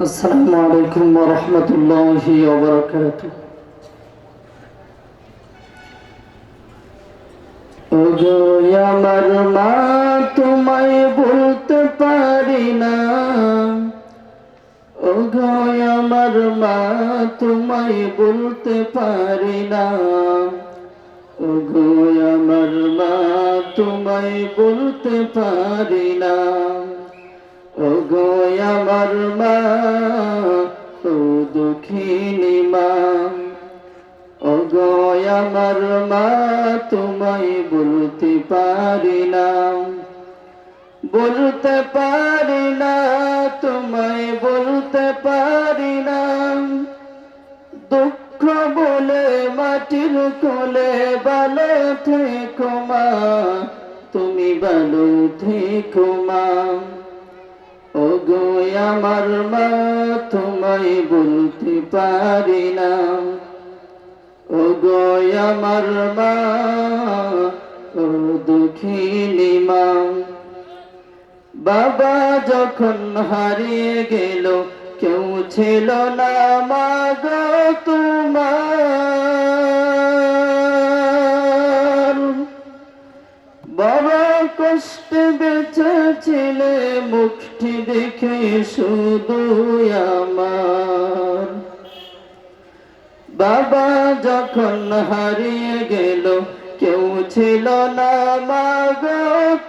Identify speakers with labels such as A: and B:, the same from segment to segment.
A: আসসালামু আলাইকুম ওগো আমার মা, তোমায় বলতে পারি না। ওগো আমার মা, তোমায় বলতে পারি না। ওগো আমার মা, তোমায় বলতে পারি না। ওগো আমার মা ও দুঃখিনী মা। ওগো আমার মা, তোমায় বলতে পারি না। বলতে পারি না, তোমায় বলতে পারি না। দুঃখ বলে, মাটির কোলে ভালো থেকো মা, তুমি ভালো থেকো মা। ওগো আমার মা, তোমায় বলতে পারি না ওগো আমার মা, ও দুঃখিনী মা বাবা যখন হারিয়ে গেল, কেউ ছিল না মা গো বেঁচেছিলে মুখটি দেখে শুধু আমার। বাবা যখন হারিয়ে গেল, কেউ ছিল না মাগ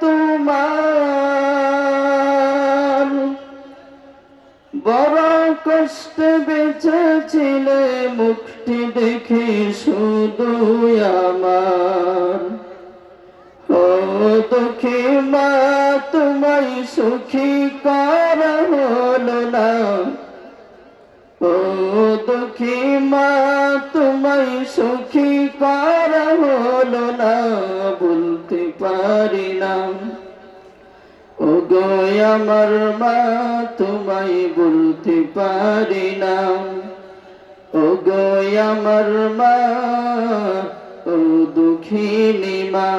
A: তোমার। বড় কষ্টে বেঁচেছিলে মুখটি দেখে শুধু আমার। সুখী করা হলো না। ও দুঃখী মা, তোমায় সুখী করা হলো না বলতে পারি না। ও গো আমার মা, তোমায় বলতে পারি না। ও গো আমার মা, ও দুঃখিনী মা,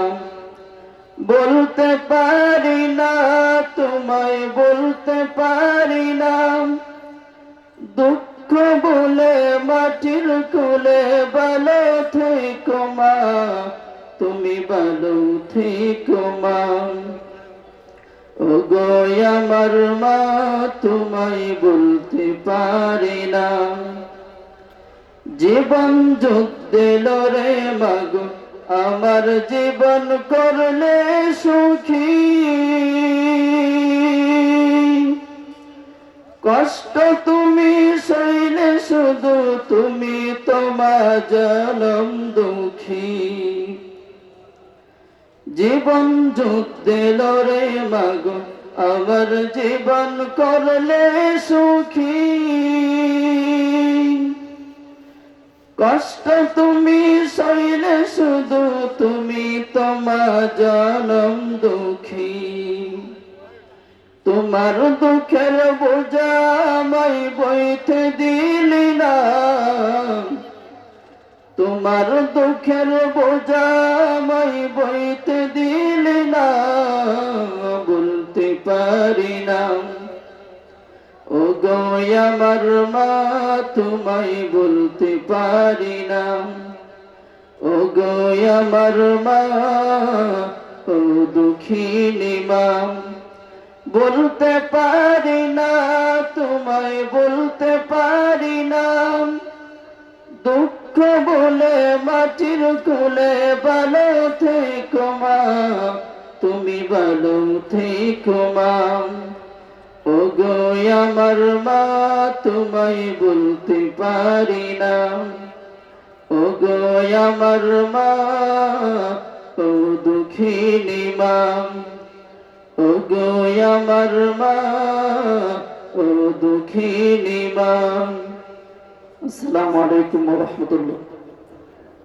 A: বলতে পারি না। তোমায় বলতে পারি না। দুঃখ বলে, মাটির কোলে ভালো থেকো মা। তুমি ভালো থেকো মা। ও গো আমার মা, তোমায় বলতে পারি না। জীবন যুদ্ধে লড়ে মাগো, আমার জীবন করলে সুখী। কষ্ট তুমি সইলে শুধু তুমি তোমার জনম দুঃখী। জীবন যুদ্ধে লড়ে মাগো, আমার জীবন করলে সুখী। কষ্ট তুমি সইলে শুধু তুমি তোমার জনম দুঃখী। তোমার দুঃখের বোঝা আমায় বইতে দিলি না। তোমার দুঃখের বোঝা আমায় বইতে দিলি না। বলতে পারি না। ও গো আমার মা, তোমায় বলতে পারি না। ও গো আমার মা, ও দুঃখিনী মা। বলতে পারি না, তোমায় বলতে পারি না। দুঃখ বলে, মাটির কোলে ভালো থেকো মা, তুমি ভালো থেকো মা। ও আমার মা, তোমায় বলতে পারি না। ও আমার মা, ও দুঃখিনী মা। ও গো আমার মা ও দুঃখিনী মা। আসসালামু আলাইকুম রহমতুল্লাহ।